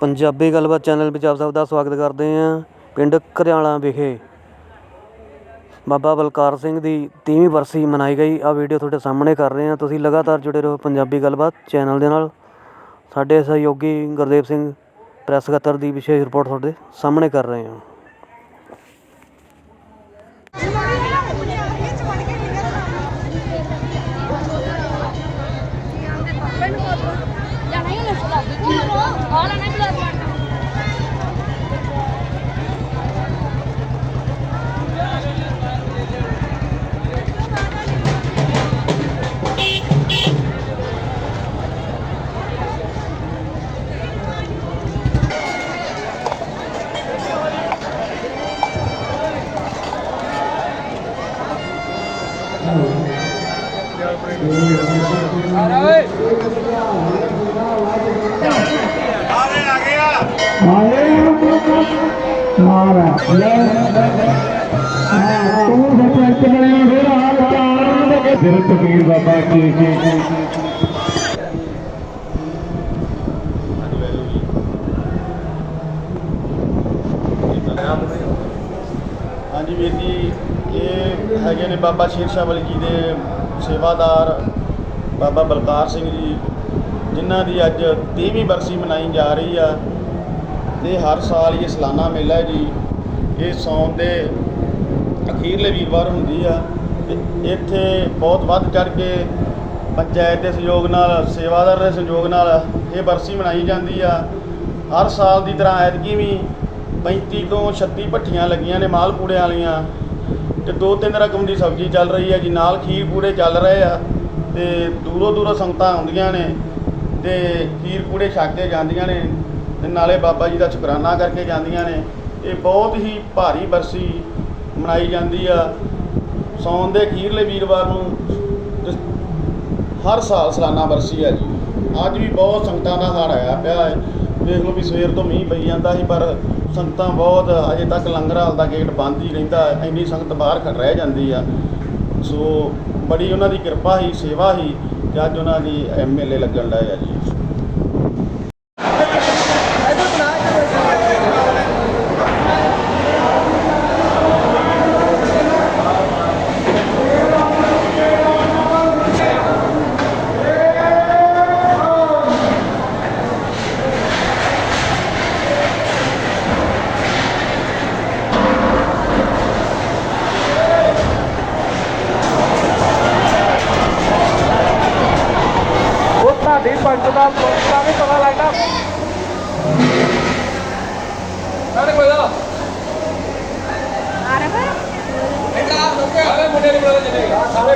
ਪੰਜਾਬੀ ਗੱਲਬਾਤ ਚੈਨਲ ਵਿੱਚ ਆਪ ਸਭ ਦਾ ਸਵਾਗਤ ਕਰਦੇ ਹਾਂ ਪਿੰਡ ਘਰਿਆਲਾ ਵਿਖੇ। ਬਾਬਾ ਬਲਕਾਰ ਸਿੰਘ ਦੀ 30ਵੀਂ ਵਰਸੀ ਮਨਾਈ ਗਈ। ਆ ਵੀਡੀਓ ਤੁਹਾਡੇ ਸਾਹਮਣੇ ਕਰ ਰਹੇ ਹਾਂ। ਤੁਸੀਂ ਲਗਾਤਾਰ ਜੁੜੇ ਰਹੋ ਪੰਜਾਬੀ ਗੱਲਬਾਤ ਚੈਨਲ ਦੇ ਨਾਲ। ਸਾਡੇ ਸਹਿਯੋਗੀ ਗੁਰਦੇਵ ਸਿੰਘ ਪ੍ਰੈਸ ਸਕੱਤਰ ਦੀ ਵਿਸ਼ੇਸ਼ ਰਿਪੋਰਟ ਤੁਹਾਡੇ ਸਾਹਮਣੇ ਕਰ ਰਹੇ ਹਾਂ। ਜਾਣਾ ਹੀ ਨਸਲਾ ਆ ਸਿਰ ਕਬੀਰ ਬਾਬਾ ਕੀ ਹਾਂਜੀ ਵੀਰ ਜੀ, ਇਹ ਹੈਗੇ ਨੇ ਬਾਬਾ ਸ਼ੇਰ ਸ਼ਾਹ ਵਲੀ ਜੀ ਦੇ ਸੇਵਾਦਾਰ ਬਾਬਾ ਬਲਕਾਰ ਸਿੰਘ ਜੀ, ਜਿਨ੍ਹਾਂ ਦੀ ਅੱਜ 30ਵੀਂ ਬਰਸੀ ਮਨਾਈ ਜਾ ਰਹੀ ਆ ਤੇ ਹਰ ਸਾਲ ਇਹ ਸਲਾਨਾ ਮੇਲਾ ਜੀ। ਇਹ ਸੌਣ ਦੇ ਅਖੀਰਲੇ ਵੀਰਵਾਰ ਹੁੰਦੀ ਆ ਤੇ ਇੱਥੇ ਬਹੁਤ ਵੱਧ ਚੜ ਕੇ ਪੰਚਾਇਤ ਦੇ ਸਹਿਯੋਗ ਨਾਲ, ਸੇਵਾਦਾਰ ਦੇ ਸਹਿਯੋਗ ਨਾਲ ਇਹ ਬਰਸੀ ਮਨਾਈ ਜਾਂਦੀ ਆ। ਹਰ ਸਾਲ ਦੀ ਤਰ੍ਹਾਂ ਐਤਕੀ ਵੀ 35 ਤੋਂ 36 ਭੱਠੀਆਂ ਲੱਗੀਆਂ ਨੇ ਮਾਲ ਪੂੜੇ ਵਾਲੀਆਂ। ਤੇ ਦੋ ਤਿੰਨ ਰਕਮ ਦੀ ਸਬਜ਼ੀ ਚੱਲ ਰਹੀ ਹੈ ਜੀ, ਨਾਲ ਖੀਰ ਪੂੜੇ ਚੱਲ ਰਹੇ ਆ ਤੇ ਦੂਰੋਂ ਦੂਰੋਂ ਸੰਗਤਾਂ ਆਉਂਦੀਆਂ ਨੇ ਤੇ ਖੀਰ ਪੂੜੇ ਛੱਕ ਕੇ ਜਾਂਦੀਆਂ ਨੇ ਤੇ ਨਾਲੇ ਬਾਬਾ ਜੀ ਦਾ ਸ਼ੁਕਰਾਨਾ ਕਰਕੇ ਜਾਂਦੀਆਂ ਨੇ। ਇਹ ਬਹੁਤ ਹੀ ਭਾਰੀ ਬਰਸੀ ਮਨਾਈ ਜਾਂਦੀ ਆ। ਸੌਣ ਦੇ ਅਖੀਰਲੇ ਵੀਰਵਾਰ ਨੂੰ ਹਰ ਸਾਲ ਸਾਲਾਨਾ ਬਰਸੀ ਆ ਜੀ। ਅੱਜ ਵੀ ਬਹੁਤ ਸੰਗਤਾਂ ਦਾ ਹੜ ਆਇਆ ਪਿਆ ਹੈ। ਦੇਖ ਲਓ ਵੀ ਸਵੇਰ ਤੋਂ ਮੀਂਹ ਪਈ ਜਾਂਦਾ ਸੀ, ਪਰ ਸੰਗਤਾਂ ਬਹੁਤ ਅਜੇ ਤੱਕ ਲੰਗਰ ਹਾਲ ਦਾ ਗੇਟ ਬੰਦ ਹੀ ਰਹਿੰਦਾ, ਇੰਨੀ ਸੰਗਤ ਬਾਹਰ ਖੜ ਰਹਿ ਜਾਂਦੀ ਆ। ਸੋ ਬੜੀ ਉਹਨਾਂ ਦੀ ਕਿਰਪਾ ਹੀ ਸੇਵਾ ਹੀ ਕਿ ਅੱਜ ਉਹਨਾਂ ਦੀ ਐਮਐਲਏ ਲੱਗਣ ਦਾ ਆ ਜੀ ਉਹ ਤੁਹਾਡੀ ਪੰਚ ਦਾ ਪੋਸਟਾ ਵੀ ਪਤਾ ਲੱਗਦਾ ਸਾਡੇ ਕੋਈ ਦਾ ਆ ਰਿਹਾ ਸਾਰੇ ਮੁੰਡੇ ਨਹੀਂ ਬੜਾ ਜਿੰਨੇ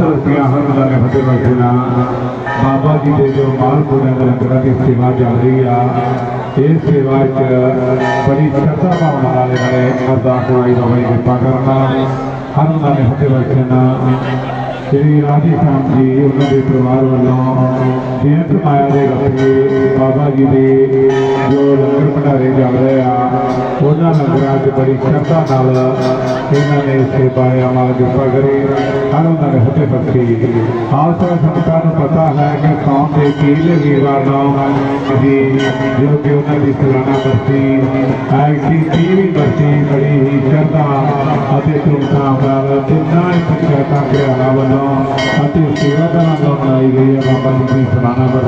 ਪੈਸੇ ਦੇ ਹਰ ਦਾ ਫਤਿਹ ਬਖਸ਼ਣਾ ਬਾਬਾ ਜੀ ਦੇ ਜੋ ਮਾਲਪੁਰਾਂ ਦੇ ਲੰਗਰਾਂ ਦੀ ਸੇਵਾ ਚੱਲ ਰਹੀ ਆ, ਇਸ ਸੇਵਾ 'ਚ ਬੜੀ ਸ਼ਰਧਾ ਭਾਵਨਾ ਨਾਲ ਨਾਲੇ ਅਰਦਾਸ ਹੋਈ ਦਾ ਬਈ ਕਿਰਪਾ ਕਰਨਾ ਹਰ ਦਾ ਫਤਿਹ ਬਖਸ਼ਣਾ ਸ੍ਰੀ ਰਾਧੇ ਸ਼ਾਮ ਜੀ, ਉਹਨਾਂ ਦੇ ਪਰਿਵਾਰ ਵੱਲੋਂ ਬੇਅੰਤ ਮਾਇਆ ਦੇ ਰੱਖੇ ਬਾਬਾ ਜੀ ਦੇ ਜੋ ਭੰਡਾਰੇ ਚੱਲ ਰਹੇ ਆ। ਉਹਨਾਂ ਲੰਗਰਾਂ 'ਚ ਬੜੀ ਸ਼ਰਧਾ ਨਾਲ ਇਹਨਾਂ ਨੇ ਸੇਵਾਇਆ ਮਾਲ ਕਿਰਪਾ ਕਰੇ ਹਰ ਉਹਨਾਂ ਦੇ ਫਤਿਹ ਬਖਸ਼ੀ। ਆਸਰਾ ਸੰਗਤਾਂ ਨੂੰ ਪਤਾ ਹੈ ਕਿ ਕੌਮ ਦੇ ਕੀਲੇ ਵੀਰਵਾਰ ਨੂੰ ਜੀ ਜੋ ਕਿ ਉਹਨਾਂ ਦੀ ਸਾਲਾਨਾ ਬਰਸੀ ਐਕਟੀ ਤੀਵੀਂ ਬਰਸੀ ਬੜੀ ਹੀ ਸ਼ਰਧਾ ਅਤੇ ਧੂਮਧਾਮ ਨਾਲ ਤਿੰਨਾਂ ਹੀ ਪੰਚਾਇਤਾਂ ਘਰਿਆਲਾ ਵੱਲੋਂ ਅਤੇ ਸੇਵਾਦਾਰਾਂ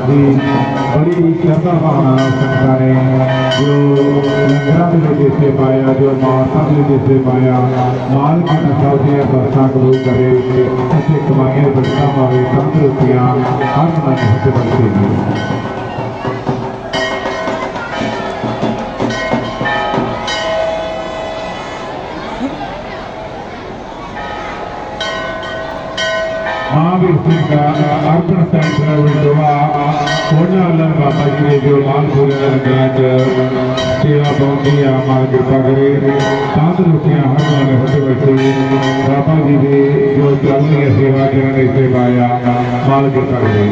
ਦੀ ਬੜੀ ਹੀ ਸ਼ਰਧਾ ਭਾਵਨਾ ਨਾਲ ਸੰਗਤਾਂ ਨੇ ਜੋ ਲੰਗਰਾਂ ਦੇ ਵਿੱਚ ਹਿੱਸੇ ਪਾਇਆ, ਜੋ ਮਾਤਾ ਦੇ ਵਿੱਚ ਹਿੱਸੇ ਪਾਇਆ, ਮਾਲਕ ਨੇ ਦੀਆਂ ਬਰਸਾਂ ਕਬੂਲ ਕਰੇ ਅਤੇ ਕਮਾਈਆਂ ਬਰਸਾਂ ਪਾਵੇ, ਤੰਦਰੁਸਤੀਆਂ ਹਰ ਮਨ ਵਿੱਚ ਬਰਸੇ ਮਹਾਂਵੀਰ ਸਿੰਘ ਅਰਪਣ ਸੈਂਟਰ ਵਿੰਡੋਆ ਜੀ ਦੇ ਜੋ ਮਾਨਪੁਰੇ ਦੇ ਲੰਗਰਾਂ ਸੇਵਾ ਪਹੁੰਚੀ ਆ ਮਾਲ ਕਿਰਪਾ ਕਰੇ ਤੰਦਰੁਸਤੀਆਂ ਹਰ ਵਾਲੇ ਹੁੰਦੇ ਬੈਠੇ ਬਾਬਾ ਜੀ ਦੇ ਜੋ ਚੱਲ ਰਹੀ ਸੇਵਾ ਕਰਨ ਦੀ ਸੇਵਾ ਆ ਮਾਲ ਕਿਰਪਾ ਕਰੇ